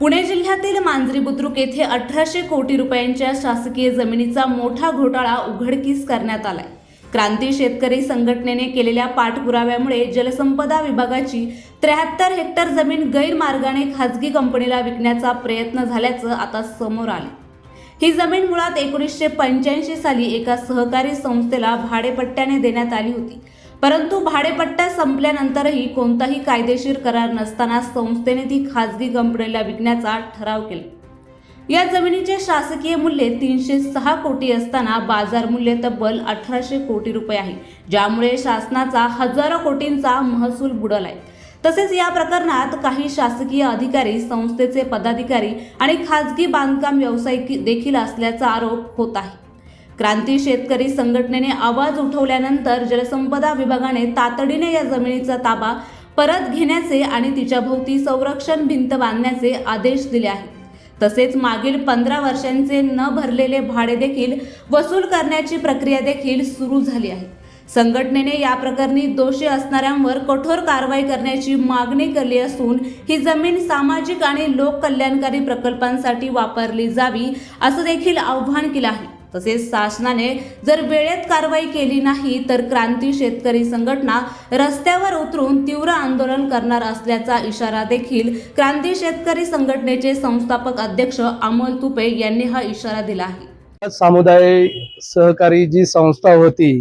पुणे जिल्ह्यातील मांजरी बुद्रुक येथे अठराशे कोटी रुपयांच्या शासकीय जमिनीचा मोठा घोटाळा उघडकीस करण्यात आलाय. क्रांती शेतकरी संघटनेने केलेल्या पाठपुराव्यामुळे जलसंपदा विभागाची त्र्याहत्तर हेक्टर जमीन गैरमार्गाने खाजगी कंपनीला विकण्याचा प्रयत्न झाल्याचं आता समोर आले ही जमीन मुळात एकोणीसशे पंच्याऐंशी साली एका सहकारी संस्थेला भाडेपट्ट्याने देण्यात आली होती. परंतु भाडेपट्ट्या संपल्यानंतरही कोणताही कायदेशीर करार नसताना संस्थेने ती खाजगी कंपनीला विकण्याचा ठराव केला. या जमिनीचे शासकीय मूल्य तीनशे सहा कोटी असताना बाजार मूल्य तब्बल अठराशे कोटी रुपये आहे ज्यामुळे शासनाचा हजारो कोटींचा महसूल बुडालाय. तसेच या प्रकरणात काही शासकीय अधिकारी संस्थेचे पदाधिकारी आणि खाजगी बांधकाम व्यावसायिक देखील असल्याचा आरोप होत आहे. क्रांती शेतकरी संघटनेने आवाज उठवल्यानंतर जलसंपदा विभागाने तातडीने या जमिनीचा ताबा परत घेण्याचे आणि तिच्याभोवती संरक्षण भिंत बांधण्याचे आदेश दिले आहेत. तसेच मागील पंधरा वर्षांचे न भरलेले भाडे देखील वसूल करण्याची प्रक्रिया देखील सुरू झाली आहे. संघटनेने या प्रकरणी दोषी असणाऱ्यांवर कठोर कारवाई करण्याची मागणी केली असून ही जमीन सामाजिक आणि लोककल्याणकारी प्रकल्पांसाठी वापरली जावी असं देखील आव्हान केलं आहे. तसेच शासनाने जर वेळेत कारवाई केली नाही तर क्रांती शेतकरी संघटना रस्त्यावर उतरून तीव्र आंदोलन करणार असल्याचा इशारा देखील क्रांती शेतकरी संघटनेचे संस्थापक अध्यक्ष अमोल तुपे यांनी हा इशारा दिला आहे. समुदाय सहकारी जी संस्था होती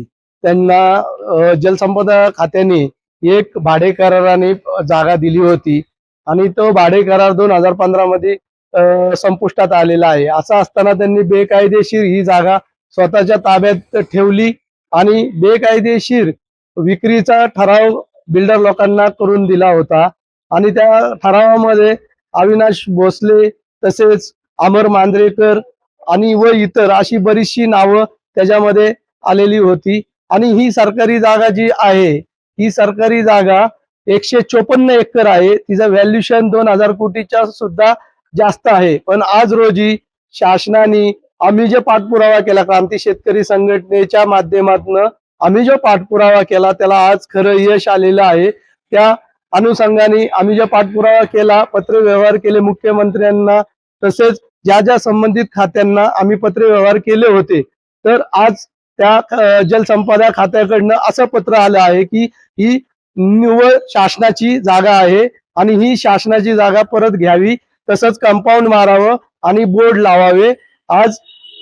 त्यांना जलसंपदा खात्याने एक भाडे कराराने जागा दिली होती. आणि तो भाडे करार दोन हजार पंधरा मध्ये संपुष्टात आलेला आहे. असं असताना त्यांनी बेकायदेशीर ही जागा स्वतःच्या ताब्यात ठेवली आणि बेकायदेशीर विक्रीचा ठराव बिल्डर लोकांना करून दिला होता. आणि त्या ठरावामध्ये अविनाश भोसले तसेच अमर मांजरेकर आणि व इतर अशी बरीचशी नावं त्याच्यामध्ये आलेली होती. आणि ही सरकारी जागा जी आहे ही सरकारी जागा एकशे चोपन्न एकर आहे. तिचं व्हॅल्युशन दोन हजार कोटीच्या सुद्धा जास्त आहे. पण आज रोजी शासनाने आम्ही जे पाठपुरावा केला क्रांती शेतकरी संघटनेच्या माध्यमातून आम्ही जो पाठपुरावा केला त्याला आज खरं यश आलेलं आहे. त्या अनुषंगाने आम्ही जो पाठपुरावा केला पत्रव्यवहार केले मुख्यमंत्र्यांना तसेच ज्या ज्या संबंधित खात्यांना आम्ही पत्रव्यवहार केले होते. तर आज त्या जलसंपदा खात्याकडनं असं पत्र आलं आहे की ही निव्वळ शासनाची जागा आहे आणि ही शासनाची जागा परत घ्यावी. तसंच कंपाऊंड मारावं आणि बोर्ड लावावे. आज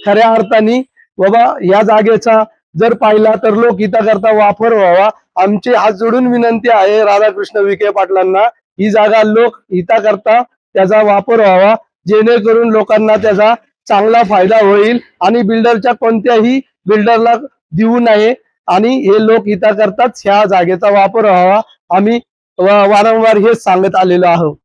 खऱ्या अर्थाने बाबा या जागेचा जर पाहिला तर लोक करता वापर व्हावा. आमची हात जोडून विनंती आहे राधाकृष्ण विखे पाटलांना. ही जागा लोक करता त्याचा वापर व्हावा. जेणेकरून लोकांना त्याचा चांगला फायदा होईल आणि बिल्डरच्या कोणत्याही बिल्डरला देऊ नये. आणि हे लोक हिताकरताच ह्या जागेचा वापर व्हावा. आम्ही वारंवार हेच सांगत आलेलो आहोत.